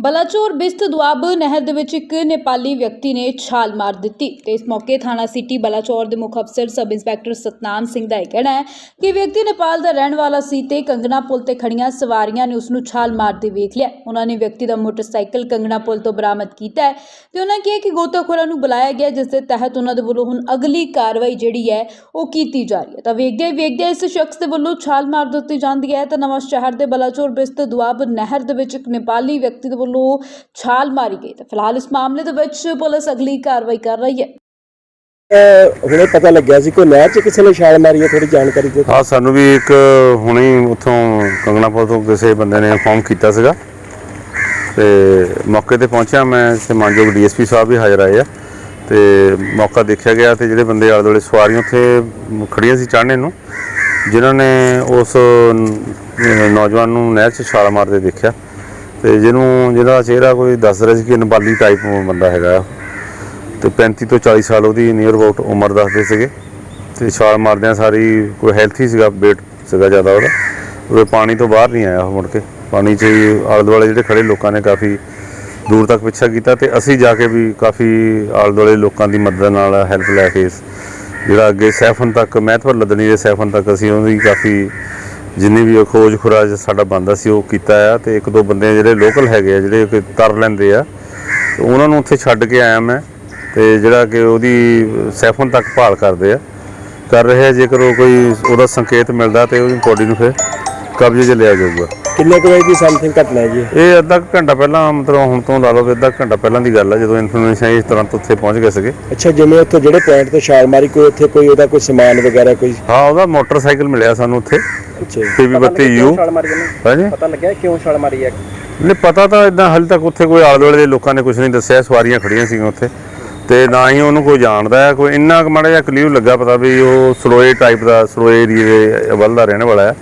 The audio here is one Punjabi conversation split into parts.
ਬਲਾਚੌਰ ਬਿਸਤ ਦੁਆਬ ਨਹਿਰ ਦੇ ਵਿੱਚ ਇੱਕ ਨੇਪਾਲੀ ਵਿਅਕਤੀ ਨੇ ਛਾਲ ਮਾਰ ਦਿੱਤੀ ਤੇ ਇਸ ਮੌਕੇ ਥਾਣਾ ਸਿਟੀ ਬਲਾਚੌਰ ਦੇ ਮੁੱਖ ਅਫਸਰ ਸਬ ਇੰਸਪੈਕਟਰ ਸਤਨਾਮ ਸਿੰਘ ਦਾ ਇਹ ਕਹਿਣਾ ਹੈ ਕਿ ਵਿਅਕਤੀ ਨੇਪਾਲ ਦਾ ਰਹਿਣ ਵਾਲਾ ਸੀ ਤੇ ਕੰਗਣਾ ਪੁਲ ਤੇ ਖੜੀਆਂ ਸਵਾਰੀਆਂ ਨੇ ਉਸ ਨੂੰ ਛਾਲ ਮਾਰਦੇ ਵੇਖ ਲਿਆ। ਉਹਨਾਂ ਨੇ ਵਿਅਕਤੀ ਦਾ ਮੋਟਰਸਾਈਕਲ ਕੰਗਣਾ ਪੁਲ ਤੋਂ ਬਰਾਮਦ ਕੀਤਾ ਹੈ ਤੇ ਉਹਨਾਂ ਕਿਹਾ ਕਿ ਗੋਤਾਖੋਰਾਂ ਨੂੰ ਬੁਲਾਇਆ ਗਿਆ, ਜਿਸ ਦੇ ਤਹਿਤ ਉਹਨਾਂ ਦੇ ਵੱਲੋਂ ਹੁਣ ਅਗਲੀ ਕਾਰਵਾਈ ਜਿਹੜੀ ਹੈ ਉਹ ਕੀਤੀ ਜਾ ਰਹੀ ਹੈ। ਤਾਂ ਵੇਖਦੇ ਹੀ ਵੇਖਦੇ ਇਸ ਸ਼ਖਸ ਦੇ ਵੱਲੋਂ ਛਾਲ ਮਾਰ ਦਿੱਤੀ ਜਾਂਦੀ ਹੈ। ਤਾਂ ਨਵਾਂ ਸ਼ਹਿਰ ਦੇ ਬਲਾਚੌਰ ਬਿਸਤ ਦੁਆਬ ਨਹਿਰ ਦੇ ਵਿੱਚ ਇੱਕ ਨੇਪਾਲੀ ਵਿਅਕਤੀ ਦੇ ਵੱਲੋਂ ਛਾਲ ਮਾਰੀ ਗਈ ਤਾਂ ਫਿਲਹਾਲ ਇਸ ਮਾਮਲੇ ਦੇ ਵਿੱਚ ਪੁਲਿਸ ਅਗਲੀ ਕਾਰਵਾਈ ਕਰ ਰਹੀ ਹੈ। ਹੁਣੇ ਪਤਾ ਲੱਗਿਆ ਸੀ ਕੋਈ ਨਹਿਰ 'ਚ ਕਿਸੇ ਨੇ ਛਾਲ ਮਾਰੀ ਹੈ ਥੋੜੀ ਜਾਣਕਾਰੀ ਦਿਓ। ਹਾਂ ਸਾਨੂੰ ਵੀ ਇੱਕ ਹੁਣੇ ਹੀ ਉੱਥੋਂ ਕੰਗਣਾਪੁਰ ਤੋਂ ਕਿਸੇ ਬੰਦੇ ਨੇ ਇਨਫੋਰਮ ਕੀਤਾ ਸੀਗਾ। ਤੇ ਮੌਕੇ ਤੇ ਪਹੁੰਚਿਆ ਮੈਂ ਤੇ ਮਾਨਯੋਗ ਡੀਐਸਪੀ ਸਾਹਿਬ ਵੀ ਹਾਜ਼ਰ ਆਏ ਆ। ਤੇ ਮੌਕਾ ਦੇਖਿਆ ਗਿਆ ਤੇ ਜਿਹੜੇ ਬੰਦੇ ਆਲੇ ਦੁਆਲੇ ਸਵਾਰੀਆਂ ਉੱਥੇ ਖੜੀਆਂ ਸੀ ਚੜ੍ਹਨੇ ਨੂੰ ਜਿਨ੍ਹਾਂ ਨੇ ਉਸ ਨੌਜਵਾਨ ਨੂੰ ਨਹਿਰ 'ਚ ਛਾਲ ਮਾਰਦੇ ਦੇਖਿਆ। ਤੇ ਜਿਹਨੂੰ, ਜਿਹਦਾ ਚਿਹਰਾ ਕੋਈ ਦੱਸ ਰਿਹਾ ਸੀ ਕਿ ਨਬਾਲੀ ਟਾਈਪ ਬੰਦਾ ਹੈਗਾ ਆ। ਤੇ 35 ਤੋਂ 40 ਸਾਲ ਉਹਦੀ ਨੀਅਰ ਅਬਾਊਟ ਉਮਰ ਦੱਸਦੇ ਸੀਗੇ। ਤੇ ਛਾਲ ਮਾਰਦਿਆਂ ਸਾਰੀ ਕੋਈ ਹੈਲਥੀ ਸੀਗਾ, weight ਸੀਗਾ ਜ਼ਿਆਦਾ ਉਹਦਾ। ਉਹ ਪਾਣੀ ਤੋਂ ਬਾਹਰ ਨਹੀਂ ਆਇਆ ਮੁੜ ਕੇ। ਪਾਣੀ 'ਚ ਹੀ ਆਲੇ ਦੁਆਲੇ ਜਿਹੜੇ ਖੜੇ ਲੋਕਾਂ ਨੇ ਕਾਫੀ ਦੂਰ ਤੱਕ ਪਿੱਛਾ ਕੀਤਾ ਤੇ ਅਸੀਂ ਜਾ ਕੇ ਵੀ ਕਾਫੀ ਆਲੇ ਦੁਆਲੇ ਲੋਕਾਂ ਦੀ ਮਦਦ ਨਾਲ ਹੈਲਪ ਲੈ ਕੇ ਜਿਹੜਾ ਅੱਗੇ ਸੈਫਨ ਤੱਕ, ਮਹਿਤਵਰ ਲੱਦਣੀ ਦੇ ਸੈਫਨ ਤੱਕ ਅਸੀਂ ਉਹਦੀ ਕਾਫੀ ਜਿੰਨੀ ਵੀ ਉਹ ਖੋਜ ਖੁਰਾਜ ਸਾਡਾ ਬੰਦਾ ਸੀ, ਉਹ ਕੀਤਾ ਆ ਤੇ ਇੱਕ ਦੋ ਬੰਦੇ ਜਿਹੜੇ ਲੋਕਲ ਹੈਗੇ ਆ, ਜਿਹੜੇ ਕਿ ਤਰ ਲੈਂਦੇ ਆ, ਤੇ ਉਹਨਾਂ ਨੂੰ ਉੱਥੇ ਛੱਡ ਕੇ ਆਇਆ ਮੈਂ ਤੇ ਜਿਹੜਾ ਕਿ ਉਹਦੀ ਸੈਫਨ ਤੱਕ ਭਾਲ ਕਰਦੇ ਆ। ਕਰ ਰਹੇ ਆ, ਜੇਕਰ ਉਹ ਕੋਈ ਉਹਦਾ ਸੰਕੇਤ ਮਿਲਦਾ ਤੇ ਉਹਦੀ ਬੋਡੀ ਨੂੰ ਫਿਰ ਕਬਜ਼ੇ 'ਚ ਲਿਆ ਜਾਊਗਾ। ਕਿੰਨੇ ਕੁ ਵਜੇ ਦੀ ਸਮਥਿੰਗ ਘਟਨਾ ਹੈ? ਜੀ ਇਹ ਅੱਧਾ ਕੁ ਘੰਟਾ ਪਹਿਲਾਂ ਮਤਲਬ ਹੁਣ ਤੋਂ ਲਾ ਲਓ ਕਿ ਅੱਧਾ ਕੁ ਘੰਟਾ ਪਹਿਲਾਂ ਦੀ ਗੱਲ ਆ ਜਦੋਂ ਇਨਫੋਰਮੇਸ਼ਨ ਆਈ ਇਸ ਤਰ੍ਹਾਂ ਤੋਂ ਉੱਥੇ ਪਹੁੰਚ ਗਏ ਸੀਗੇ। ਅੱਛਾ ਜਿਵੇਂ ਉੱਥੇ ਜਿਹੜੇ ਪੁਆਇੰਟ ਤੇ ਛਾਲ ਮਾਰੀ ਕੋਈ ਉੱਥੇ ਕੋਈ ਉਹਦਾ ਕੋਈ ਸਮਾਨ ਵਗੈਰਾ ਕੋਈ ਹਾਂ ਉਹਦਾ ਮੋਟਰਸਾਈਕਲ ਮਿਲਿਆ ਸਾਨੂੰ ਉੱਥੇ। ਅੱਛਾ ਜੀ। ਪੀਵੀ 32 ਯੂ ਛਾਲ ਮਾਰੀ ਹਾਂਜੀ। ਪਤਾ ਲੱਗਿਆ ਕਿਉਂ ਛਾਲ ਮਾਰੀ ਹੈ? ਨਹੀਂ ਪਤਾ ਤਾਂ ਇਦਾਂ ਹਾਲੇ ਤੱਕ ਉੱਥੇ ਕੋਈ ਆਲੇ ਦੁਆਲੇ ਦੇ ਲੋਕਾਂ ਨੇ ਕੁਝ ਨਹੀਂ ਦੱਸਿਆ ਸਵਾਰੀਆਂ ਖੜੀਆਂ ਸੀਗੀਆਂ ਉੱਥੇ। ਤੇ ਨਾ ਹੀ ਉਹਨੂੰ ਕੋਈ ਜਾਣਦਾ ਹੈ ਕੋਈ ਇੰਨਾ ਕੁ ਮਾੜਾ ਜਿਹਾ ਕਲੀਅਰ ਲੱਗਾ ਪਤਾ ਵੀ ਉਹ ਸਲੋਏ ਟਾਈਪ ਦਾ ਸਲੋਏ ਏਰੀਏ ਦੇ ਵੱਲ ਦਾ ਰਹਿਣ ਵਾਲਾ ਹੈ।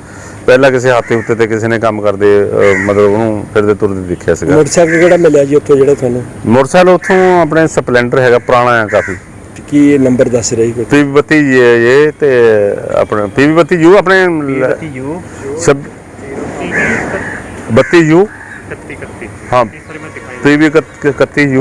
ਪਹਿਲਾਂ ਕਿਸੇ ਹਾਤੇ ਉੱਤੇ ਤੇ ਕਿਸੇ ਨੇ ਕੰਮ ਕਰਦੇ ਅਹ, ਮਤਲਬ ਉਹਨੂੰ ਫਿਰਦੇ ਤੁਰਦੇ ਦੇਖਿਆ ਸੀਗਾ। ਮੋਟਰਸਾਈਕਲ ਕਿਹੜਾ ਮਿਲਿਆ ਜੀ ਉੱਥੇ ਜਿਹੜਾ ਤੁਹਾਨੂੰ? ਮੋਟਰਸਾਈਕਲ ਉੱਥੋਂ ਆਪਣੇ ਸਪਲੈਂਡਰ ਹੈਗਾ ਪੁਰਾਣਾ ਆ ਕਾਫੀ। ਕੀ ਨੰਬਰ ਦੱਸ ਰਹੀ ਕੋਈ? ਪੀਵੀ 32 ਇਹ ਤੇ ਆਪਣੇ ਪੀਵੀ 32 ਯੂ ਆਪਣੇ ਲ- ਯੂ। Sub 32 you. 31 31 ਹਾਂ। PV 31 U.